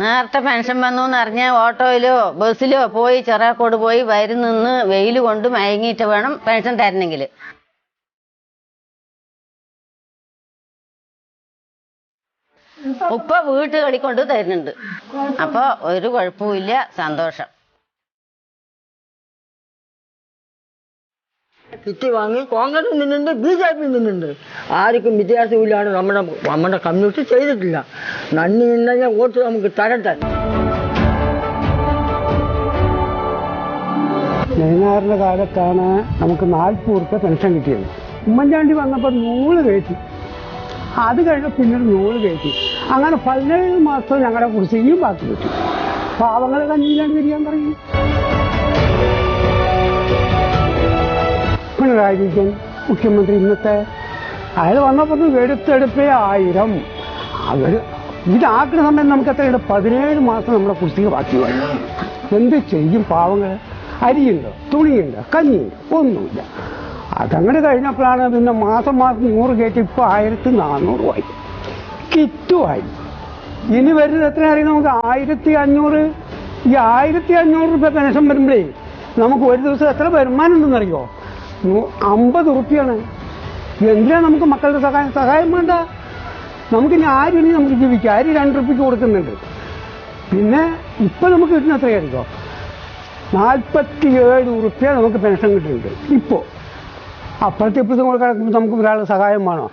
നേരത്തെ പെൻഷൻ വന്നു എന്നറിഞ്ഞ ഓട്ടോയിലോ ബസ്സിലോ പോയി ചെറാക്കോട് പോയി വരി നിന്ന് വെയിൽ കൊണ്ട് മയങ്ങിയിട്ട് വേണം പെൻഷൻ തരണമെങ്കിൽ ഉപ്പ വീട്ടുകളിൽ കൊണ്ട് തരുന്നുണ്ട്. അപ്പൊ ഒരു കുഴപ്പമില്ല സന്തോഷം. കിറ്റ് വാങ്ങി കോൺഗ്രസ് നിന്നുണ്ട് ബി ജെ പി നിന്നുണ്ട്. ആർക്കും വ്യത്യാസമില്ലാണ് നമ്മുടെ നമ്മുടെ കമ്മ്യൂണിസ്റ്റ് ചെയ്തിട്ടില്ല. നന്ദി ഉണ്ടെങ്കിൽ വോട്ട് നമുക്ക് തരട്ടെ. നെയ്നാറിന്റെ കാലത്താണ് നമുക്ക് നാൽപ്പത് റുപ്യ പെൻഷൻ കിട്ടിയത്. ഉമ്മൻചാണ്ടി വന്നപ്പോൾ നൂറ് കയറ്റി. അത് കഴിഞ്ഞ പിന്നീട് നൂറ് കയറ്റി. അങ്ങനെ പതിനേഴ് മാസം ഞങ്ങളുടെ കുടിശ്ശികയും ബാക്കി കിട്ടി. പാവങ്ങളെ കഞ്ഞിയിലാണ് തിരിയാൻ പറയും പിണറായി വിജയൻ മുഖ്യമന്ത്രി ഇന്നത്തെ. അയാൾ വന്നപ്പോൾ എടുത്തെടുപ്പേ ആയിരം. അവർ ഇതാക്കുന്ന സമയം നമുക്ക് എത്രയുണ്ട് പതിനേഴ് മാസം നമ്മുടെ കുടിശ്ശിക ബാക്കി വേണം എന്ത് ചെയ്യും പാവങ്ങൾ അരിയുണ്ട് തുണിയുണ്ട് കഞ്ഞിയുണ്ട് ഒന്നുമില്ല. അതങ്ങനെ കഴിഞ്ഞപ്പോഴാണ് പിന്നെ മാസം മാസം നൂറ് കയറ്റി ഇപ്പോൾ ആയിരത്തി നാനൂറുമായി കിറ്റുമായി ഇനി വരുന്നത് എത്ര അറിയാം നമുക്ക്? ആയിരത്തി അഞ്ഞൂറ്. ഈ ആയിരത്തി അഞ്ഞൂറ് രൂപ പെൻഷൻ വരുമ്പോഴേ നമുക്ക് ഒരു ദിവസം എത്ര വരുമാനം ഉണ്ടെന്നറിയോ? അമ്പത് ഉറുപ്പിയാണ്. എന്തിനാ നമുക്ക് മക്കളുടെ സഹായം സഹായം വേണ്ട. നമുക്ക് ഇനി നമുക്ക് ജീവിക്കാം. ആര് രണ്ട് ഉറുപ്പിക്ക് കൊടുക്കുന്നുണ്ട്? പിന്നെ ഇപ്പൊ നമുക്ക് കിട്ടുന്ന എത്രയായിരിക്കോ? നാൽപ്പത്തിയേഴ് ഉറുപ്പ്യ നമുക്ക് പെൻഷൻ കിട്ടുന്നുണ്ട് ഇപ്പോ. അപ്പോഴത്തെ ഇപ്പോഴത്തെ നമുക്ക് ഒരാളുടെ സഹായം വേണോ?